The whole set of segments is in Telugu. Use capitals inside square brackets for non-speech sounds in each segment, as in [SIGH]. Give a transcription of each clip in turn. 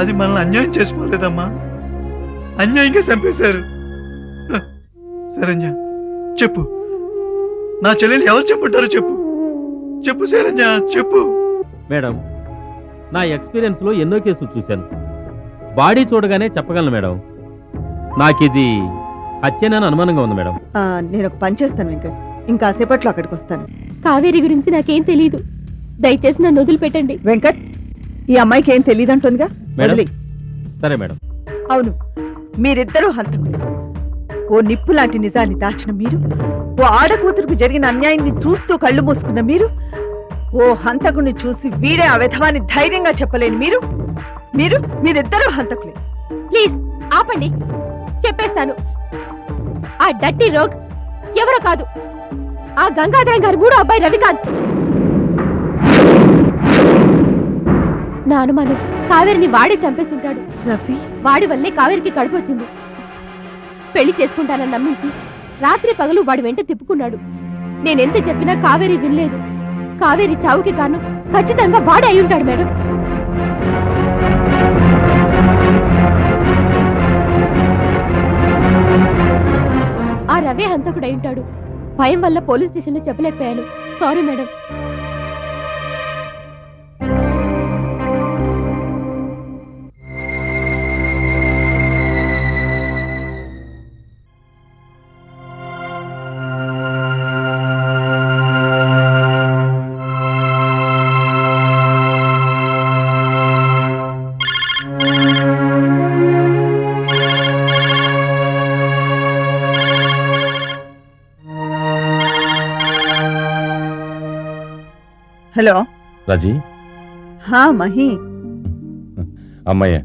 అది మనల్ని అన్యాయం చేసుకోలేదమ్మా. అన్యాయంగా చంపేశారు. శరణ్య చెప్పు. నా చెల్లెలు ఎవరు చెప్పుంటారో చెప్పు. చెప్పు శరణ్య చెప్పు. మేడం నా ఎక్స్పీరియన్స్లో ఎన్నో కేసులు చూశాను. బాడీ చూడగానే చెప్పగలను మేడం. నాకిది హత్యనని అనుమానంగా ఉంది మేడం. ఆ, నేను ఒక పని చేస్తాను వెంకట్. ఇంకా సేపట్లో అక్కడికి వస్తాను. కావేరి గురించి నాకేం తెలియదు దయచేసి నన్ను వదిలిపెట్టండి. వెంకట్ ఈ అమ్మాయికి ఏం తెలియదంటుందిగా మేడం. వదిలి. సరే మేడం. అవును మీరిద్దరూ హంతకులు. ఓ నిప్పు లాంటి నిజాన్ని దాచిన మీరు ఓ ఆడకూతురుకు జరిగిన అన్యాయాన్ని చూస్తూ కళ్ళు మూసుకున్న మీరు ఓ హంతకుని చూసి వీడే ఆ విధవాన్ని ధైర్యంగా చెప్పలేని మీరు మీరు మీరిద్దరూ హంతకులే. ప్లీజ్ ఆపండి. చెప్పేస్తాను. ఆ డట్టి రోగ్ ఎవరో కాదు. ఆ గంగాధరం గారి మూడో అబ్బాయి రవికాంత్. నా అనుమానం. కావేరిని వాడే చంపేస్తుంటాడు రవి వాడి వల్లే కావేరికి కడుపు వచ్చింది. పెళ్ళి చేసుకుంటానని నమ్మించి రాత్రి పగలు వాడి వెంట తిప్పుకున్నాడు. నేనెంత చెప్పినా కావేరి వినలేదు. కావేరి చావుకి కారణం ఖచ్చితంగా వాడే అయి ఉంటాడు మేడం. ఆ రవే హంతకుడు అయి ఉంటాడు భయం వల్ల పోలీస్ స్టేషన్లో చెప్పలేకపోయాను. Sorry madam. హలో. రాజీ. హా మహి. అమ్మయ్య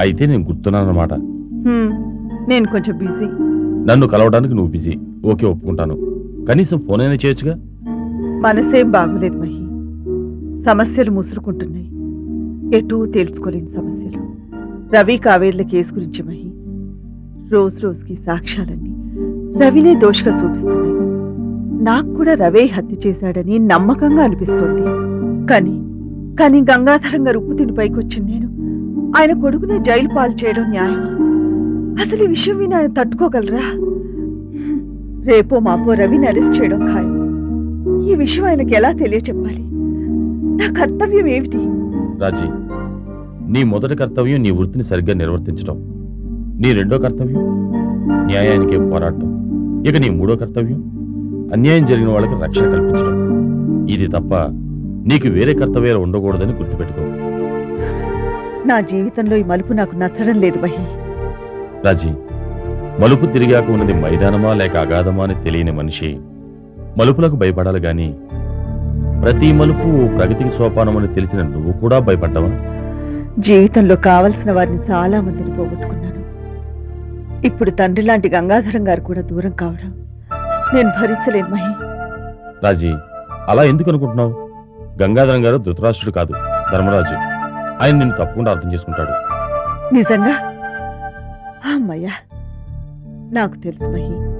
అయితే నేను గుర్తున్నానన్నమాట. హ్మ్, నేను కొంచెం బిజీ. నన్ను కలవడానికి నువ్వు బిజీ. ఓకే ఒప్పుకుంటాను. కనీసం ఫోన్ అయినా చేయొచ్చుగా? మనసేం బాగులేదు మహి. సమస్యలు ముసురుకుంటున్నాయి. ఎటూ తేల్చుకోలేని సమస్యలు. రవి కావేర్ల కేసు గురించి మహి. రోజు రోజుకి సాక్ష్యాలన్నీ రవినే దోషగా చూపిస్తున్నాయి. నాకు కూడా రవే హత్య చేశాడని నమ్మకంగా అనిపిస్తోంది. కానీ కానీ గంగాధరం గారు ఉప్పు తిని పైకొచ్చిన నేను. ఆయన కొడుకునే జైలు పాలు చేయడం న్యాయమా? అసలు ఈ విషయం విని ఆయన తట్టుకోగలరా? రేపో మాపో రవిని అరెస్ట్ చేయడం ఖాయం. ఈ విషయం ఆయనకి ఎలా తెలియచెప్పాలి? నా కర్తవ్యం ఏమిటి? రాజీ నీ మొదటి కర్తవ్యం నీ వృత్తిని సరిగ్గా నిర్వర్తించడం నీ రెండో కర్తవ్యం న్యాయానికి పోరాటం. ఇక నీ మూడో కర్తవ్యం అన్యాయం జరిగిన వాళ్ళకి రక్షణ కల్పించడం. ఇది తప్ప నీకు వేరే కర్తవ్యాలు ఉండకూడదని గుర్తుపెట్టుకో. నా జీవితంలో ఈ మలుపు నాకు నచ్చడం లేదు మహి. రాజీ మలుపు తిరిగాక ఉన్నది మైదానమా లేక అగాధమా అని తెలియని మనిషి మలుపులకు భయపడాలి గాని ప్రతి మలుపు ప్రగతికి సోపానమని తెలిసిన నువ్వు కూడా భయపడ్డావా? జీవితంలో కావలసిన వారిని చాలా మందిని పోగొట్టుకున్నాను. ఇప్పుడు తండ్రి లాంటి గంగాధరం గారు కూడా దూరం కావడం నేను భరించలేను మహి. రాజీ అలా ఎందుకు అనుకుంటున్నావు? గంగాధరం గారు ధృతరాష్ట్రుడు కాదు ధర్మరాజు. ఆయన నిన్ను తప్పకుండా అర్థం చేసుకుంటాడు. నిజంగా? అమ్మయ్యా నాకు తెలుసు మహి.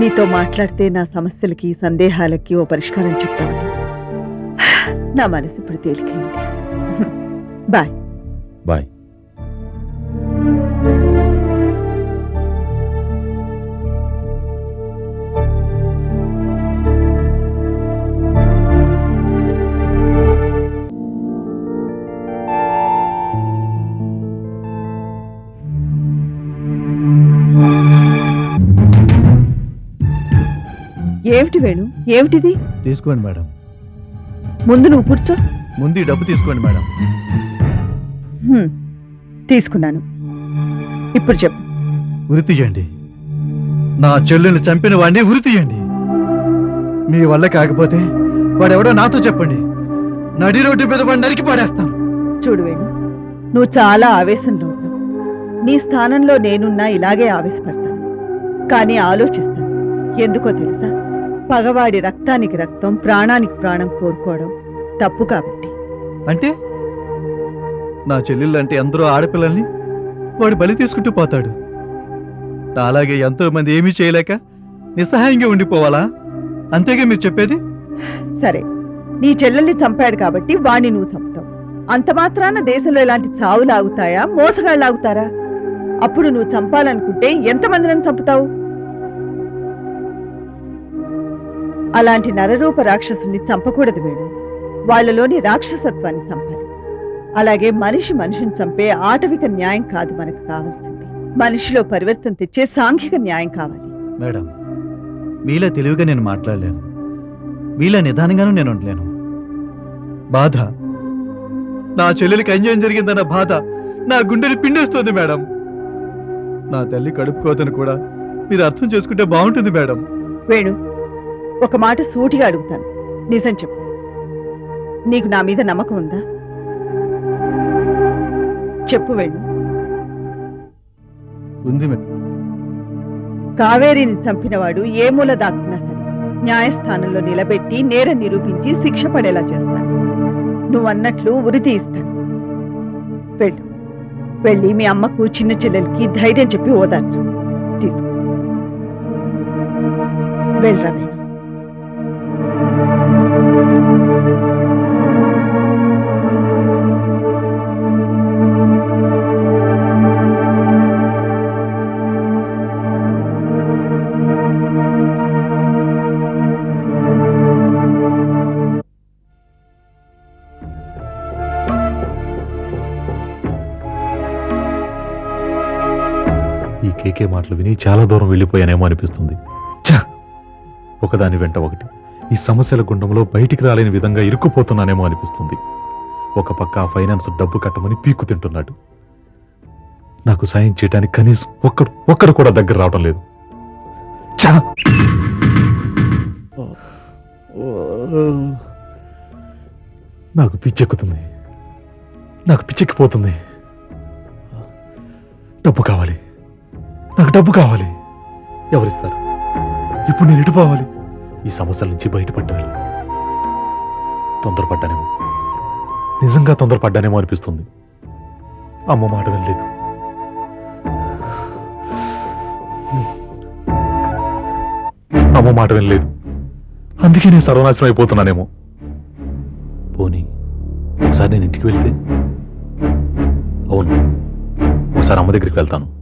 నీతో మాట్లాడితే నా సమస్యలకి సందేహాలకి ఓ పరిష్కారం చెప్తాను. నా మనసు ఇప్పుడు తేలికైంది. బాయ్. బాయ్. ఏమిటి వేణు? ఏమిటిది? తీసుకోండి మేడం. ముందు నువ్వు కూర్చో. ముందు ఈ డబ్బు తీసుకోండి మేడం. హ్మ్, తీసుకున్నాను. ఇప్పుడు చెప్పు. ఉరి తీయండి నా చెల్లెల్ని చంపిన వాడిని ఉరి తీయండి మీ వల్ల కాకపోతే వాడెవడో నాతో చెప్పండి. నడి రోడ్డు మీద వాడిని నరికి పాడేస్తాను. చూడు వేణు నువ్వు చాలా ఆవేశంలో ఉన్నావు. నీ స్థానంలో నేనున్నా ఇలాగే ఆవేశపడతాను. కానీ ఆలోచిస్తాను. ఎందుకో తెలుసా? పగవాడి రక్తానికి రక్తం ప్రాణానికి ప్రాణం కోరుకోవడం తప్పు కాబట్టి. అంటే? నా చెల్లెళ్ళు అంటే ఎందరో ఆడపిల్లల్ని వాడు బలి తీసుకుంటూ పోతాడు. అలాగే ఎంతో మంది ఏమీ చేయలేక నిస్సహాయంగా ఉండిపోవాలా? అంతేగా మీరు చెప్పేది? సరే నీ చెల్లెల్ని చంపాడు కాబట్టి వాణ్ణి నువ్వు చంపుతావు. అంత మాత్రాన దేశంలో ఇలాంటి చావులు ఆగుతాయా? మోసగాళ్ళు ఆగుతారా? అప్పుడు నువ్వు చంపాలనుకుంటే ఎంతమందిని చంపుతావు? అలాంటి నరరూప రాక్షసుని చంపకూడదు వేణు వాళ్ళలోని రాక్షసత్వాన్ని చంపాలి. అలాగే మనిషి మనిషిని చంపే ఆటవిక న్యాయం కాదు మనకు కావాల్సింది. మనిషిలో పరివర్తన తెచ్చే సాంఘిక న్యాయం కావాలి. మేడం మీలా తెలివిగా నేను మాట్లాడలేను. మీలా నిదానంగానూ నేను ఉండలేను. బాధ. నా చెల్లెలికి అన్యాయం జరిగిందన్న బాధ నా గుండెని పిండేస్తోంది మేడం. నా తల్లి కడుపు కోతను కూడా మీరు అర్థం చేసుకుంటే బాగుంటుంది మేడం. వేణు ఒక మాట సూటిగా అడుగుతాను. నిజం చెప్పు. నీకు నా మీద నమ్మకం ఉందా? చెప్పు ఉంది మేడం కావేరిని చంపినవాడు ఏ మూల దాక్కున్నా సరే న్యాయస్థానంలో నిలబెట్టి నేరం నిరూపించి శిక్ష పడేలా చేస్తాను నువ్వు అన్నట్లు ఉరి తీస్తాను వెళ్ళు. వెళ్ళి మీ అమ్మకు చిన్న చెల్లెలకి ధైర్యం చెప్పి ఓదార్చు. తీసుకో. వెళ్ళరా కేకే మాటలు విని చాలా దూరం వెళ్ళిపోయానేమో అనిపిస్తుంది. చా ఒకదాని వెంట ఒకటి. ఈ సమస్యల గుండంలో బయటికి రాలేని విధంగా ఇరుక్కుపోతున్నానేమో అనిపిస్తుంది. ఒక పక్క ఆ ఫైనాన్స్ డబ్బు కట్టమని పీక్కు తింటున్నాడు. నాకు సాయం చేయడానికి కనీసం ఒక్కడు ఒక్కడు కూడా దగ్గర రావడం లేదు. ఛ! నాకు పిచ్చెక్కుతుంది. నాకు పిచ్చెక్కిపోతుంది. డబ్బు కావాలి. నాకు డబ్బు కావాలి. ఎవరిస్తారు? ఇప్పుడు నేను ఎటు పోవాలి ఈ సమస్యల నుంచి బయటపడ్డాను. తొందరపడ్డానేమో. నిజంగా తొందరపడ్డానేమో అనిపిస్తుంది. అమ్మ మాట వినలేదు. అమ్మ మాట వినలేదు. అందుకే నేను సర్వనాశనం అయిపోతున్నానేమో. పోనీ ఒకసారి నేను ఇంటికి వెళ్తే? అవును ఒకసారి అమ్మ దగ్గరికి వెళ్తాను.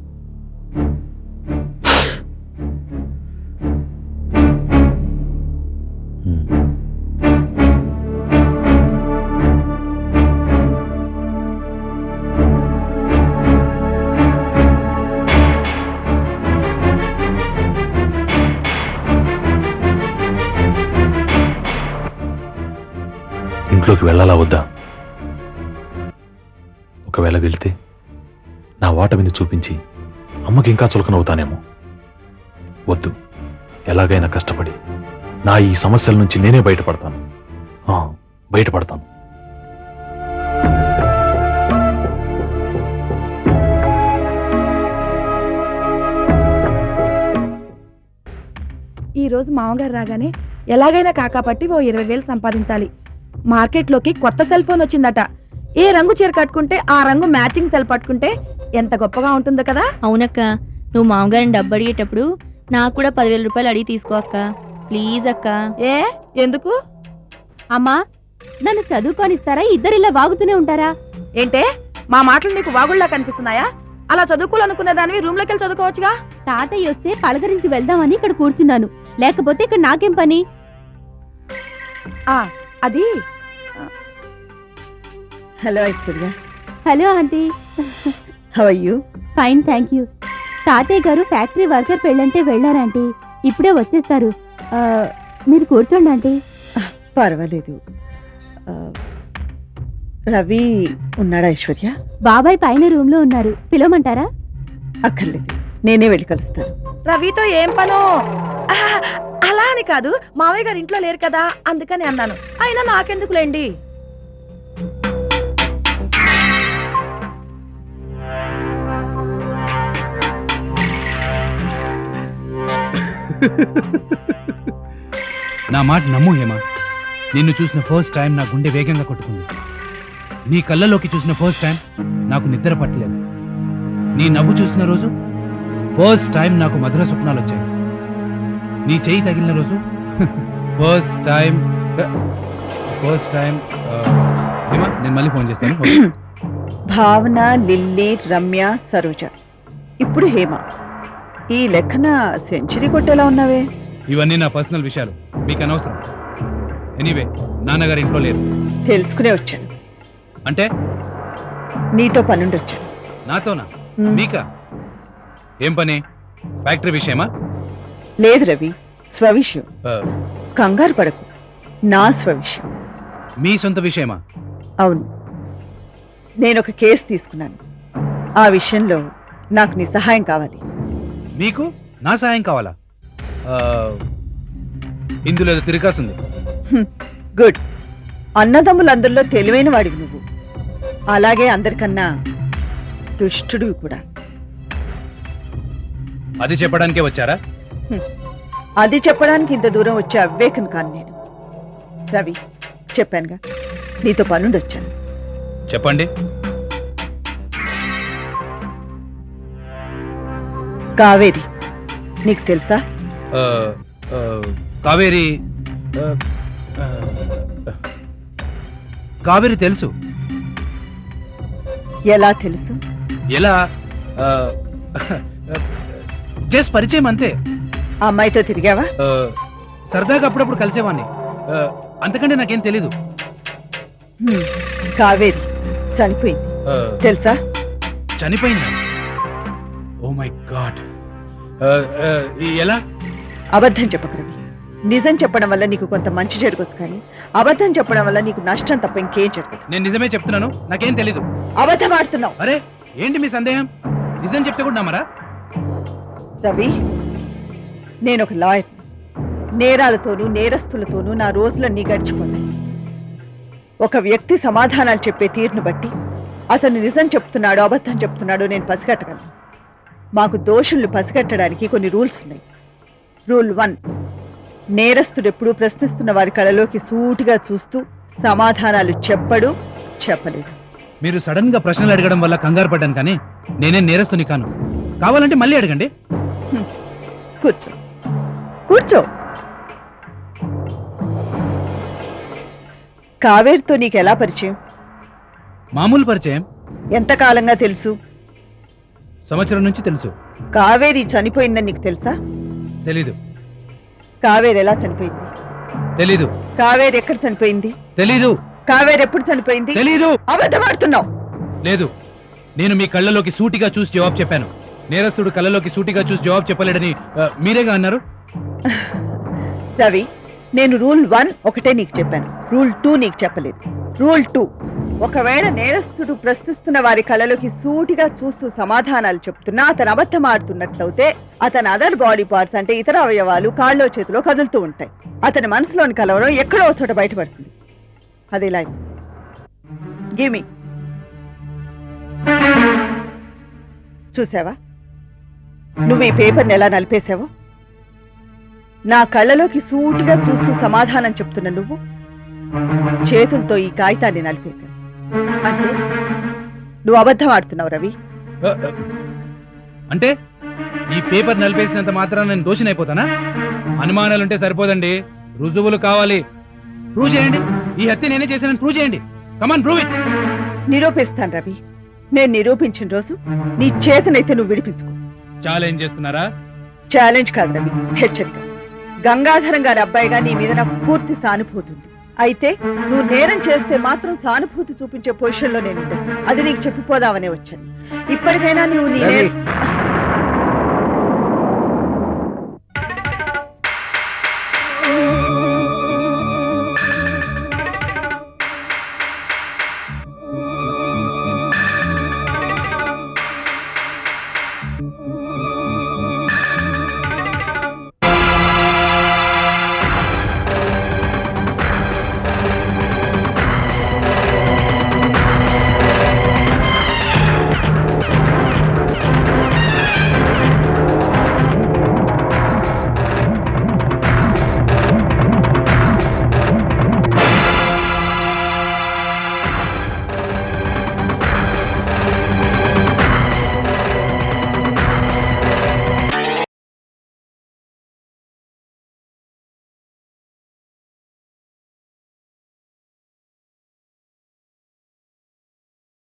ఇంట్లోకి వెళ్ళాలా వద్దా? ఒకవేళ వెళితే నా వాటమిని చూపించి అమ్మకి ఇంకా చులకనవుతానేమో. వద్దు. ఎలాగైనా కష్టపడి. నా ఈ సమస్యల నుంచి నేనే బయటపడతాను. బయటపడతాను. ఈరోజు మామగారు రాగానే ఎలాగైనా కాకాపట్టి ఓ ఇరవై వేలు సంపాదించాలి. మార్కెట్లోకి కొత్త సెల్ ఫోన్ వచ్చిందట. ఏ రంగు చీర కట్టుకుంటే ఆ రంగు మ్యాచింగ్ సెల్ పట్టుకుంటే ఎంత గొప్పగా ఉంటుందో కదా? అవునక్క నువ్వు మామగారిని డబ్బు అడిగేటప్పుడు నాకు కూడా పదివేల రూపాయలు అడిగి తీసుకో అక్క. ప్లీజ్ అక్క. ఏ? ఎందుకు? అమ్మా నన్ను చదువుకోనిస్తారా? ఇద్దరు ఇలా వాగుతూనే ఉంటారా? ఏంటే? మా మాటలు నీకు వాగుళ్ళా కనిపిస్తున్నాయా? అలా చదువుకోవాలనుకునే దానివి రూమ్లోకి వెళ్ళి చదువుకోవచ్చుగా? తాతయ్య వస్తే పలకరించి వెళ్దామని ఇక్కడ కూర్చున్నాను. లేకపోతే ఇక్కడ నాకేం పని? ఆ అది hello Aishwarya. Hello aunty. How are you fine thank you తాతయ్య గారు ఫ్యాక్టరీ వర్కర్ పెళ్ళంటే వెళ్ళారంటీ ఇప్పుడే వచ్చేస్తారు. ఆ, మీరు కూర్చోండి ఆంటీ. పర్వాలేదు. ఆ, రవి ఉన్నాడా ఐశ్వర్య? బాబాయ్ పైన రూమ్లో ఉన్నారు. పిలవమంటారా? అక్కర్లేదు. నేనే వెళ్ళి కలుస్తాను. రవితో ఏం పను? ఆహా, అలా అని కాదు. మావయ్య గారు ఇంట్లో లేరు కదా అందుకని అన్నాను. అయినా నాకెందుకులేండి? నా మాట నమ్ము హేమ. నిన్ను చూసిన ఫస్ట్ టైం నా గుండె వేగంగా కొట్టుకుంది. నీ కళ్ళలోకి చూసిన ఫస్ట్ టైం నాకు నిద్ర పట్టలేదు. నీ నవ్వు చూసిన రోజు ఫస్ట్ టైం నాకు మధుర స్వప్నాలు వచ్చాయి. నీ చేయి తగిలిన రోజు ఫస్ట్ టైం ఫస్ట్ టైం ఏమా నేను మళ్ళీ ఫోన్ చేస్తాను. [CLEARS THROAT] భావన లిల్లీ రమ్య సరోజ. ఇప్పుడు హేమ. ఈ లెక్కన సెంచరీ కొట్టేలా ఉన్నావే? ఇవన్నీ నా పర్సనల్ విషయాలు. మీకు అనవసరం. ఎనీవే నాన్నగారు ఇంట్లో లేరు. తెలుసుకునే వచ్చాను. అంటే? నీతో పనుండి వచ్చాను నాతోనా? ఉమ్, మీకా? ఏం పని? ఫ్యాక్టరీ విషయమా? లేదు రవి స్వవిషయం. ఆ, కంగారు పడకు. నా స్వవిషయం. మీ సొంత విషయమా? అవును. నేను ఒక కేసు తీసుకున్నాను. ఆ విషయంలో నాకు నీ సహాయం కావాలి. మీకు నా సాయం కావాలా? ఆ, ఇందులో ఏదో తిరగాసుంది గుడ్. అన్నదమ్ములందరిలో తెలివైన వాడివి నువ్వు. అలాగే అందరికన్నా దుష్టుడివి కూడా. అది చెప్పడానికే వచ్చారా? అది చెప్పడానికి ఇంత దూరం వచ్చే అవివేకం కాను నేను. రవి చెప్పానుగా. నీతో పనుండి వచ్చాను చెప్పండి. కావేరి. నీకు తెలుసా? కావేరి కావేరి తెలుసు. ఎలా తెలుసు? ఎలా? జస్ట్ పరిచయం అంతే. ఆ అమ్మాయితో తిరిగావా? సరదాగా అప్పుడప్పుడు కలిసేవాడిని ఆ, అంతకంటే నాకేం తెలీదు. కావేరి చనిపోయింది. తెలుసా? చనిపోయిందా? మై గాడ్ ఎలా? అబద్ధం చెప్పకు రవి. నిజం చెప్పడం వల్ల నీకు కొంత మంచి జరగచ్చు కానీ అబద్ధం చెప్పడం వల్ల నీకు నష్టం తప్ప ఇంకేం జరగదు. నేను నిజమే చెప్తున్నాను? నాకేం తెలీదు. అబద్ధం ఆడుతున్నావు. అరే ఏంటి మీ సందేహం? నిజం చెప్తే కూడా నమ్మరా? రవి నేను ఒక లాయర్. నేరాలతోనూ నేరస్తులతోనూ నా రోజులన్నీ గడిచిపోతాయి. ఒక వ్యక్తి సమాధానాలు చెప్పే తీరును బట్టి అతను నిజం చెప్తున్నాడో అబద్ధం చెప్తున్నాడో నేను పసిగట్టగలను. మాకు దోషుల్ని పసిగట్టడానికి కొన్ని రూల్స్ ఉన్నాయి. రూల్ వన్ నేరస్తుడు ఎప్పుడూ ప్రశ్నిస్తున్న వారి కళలోకి సూటిగా చూస్తూ సమాధానాలు చెప్పడు చెప్పలేడు. మీరు సడన్గా ప్రశ్నలు అడగడం వల్ల కంగారు పడ్డాను కానీ నేనేం నేరస్తుని కాను. కావాలంటే మళ్ళీ అడగండి. కూర్చో. కూర్చో. కావేరితో నీకు ఎలా పరిచయం? మామూలు పరిచయం. ఎంతకాలంగా తెలుసు? సంవత్సరం నుంచి తెలుసు. కావేరి చనిపోయిందని నీకు తెలుసా? తెలీదు. కావేరి ఎలా చనిపోయింది? తెలీదు. కావేరి ఎక్కడ చనిపోయింది? తెలీదు. కావేరి ఎప్పుడు చనిపోయింది? తెలీదు. అబద్ధమాడుతున్నావు. లేదు. నేను మీ కళ్ళలోకి సూటిగా చూసి జవాబు చెప్పాను. నేరస్తుడు కళ్ళలోకి సూటిగా చూసి జవాబు చెప్పలేడని ఆ, మీరేగా అన్నారు? రవి నేను రూల్ వన్ ఒకటే నీకు చెప్పాను. రూల్ టూ నీకు చెప్పలేదు. Rule two. ఒకవేళ నేరస్తుడు ప్రశ్నిస్తున్న వారి కళలోకి సూటిగా చూస్తూ సమాధానాలు చెప్తున్నా అతను అబద్ధం ఆడుతున్నట్లయితే అతని అదర్ బాడీ పార్ట్స్ అంటే ఇతర అవయవాలు కాళ్ళో చేతిలో కదులుతూ ఉంటాయి. అతని మనసులోని కలవరం ఎక్కడో చోట బయటపడుతుంది. అది లైఫ్. గిమి చూసావా? నువ్వు ఈ పేపర్ని ఎలా నలిపేశావు? నా కళ్ళలోకి సూటిగా చూస్తూ సమాధానం చెప్తున్న నువ్వు చేతులతో ఈ కాగితాన్ని నలిపేశావు. అంటే నువ్వు అబద్ధం ఆడుతున్నావు రవి. అంటే ఈ పేపర్ నలిపేసినంత మాత్రాన నేను దోషినైపోతానా అనుమానాలుంటే సరిపోదండి. రుజువులు కావాలి. ప్రూవ్ చేయండి. ఈ హత్య నేనే చేశానని ప్రూవ్ చేయండి. కమాన్ ప్రూవ్ ఇట్ నిరూపిస్తాను రవి. నేను నిరూపించిన రోజు నీ చేతనైతే నువ్వు విడిపించుకో. ఛాలెంజ్ చేస్తున్నారా? ఛాలెంజ్ కాదు రవి. హెచ్చరిక. గంగాధరం గారి అబ్బాయిగా నీ మీద నాకు పూర్తి సానుభూతి ఉంది. అయితే నువ్వు నేరం చేస్తే మాత్రం సానుభూతి చూపించే పొజిషన్లో నేను. అది నీకు చెప్పిపోదామనే వచ్చాను ఇప్పటికైనా నువ్వు నీ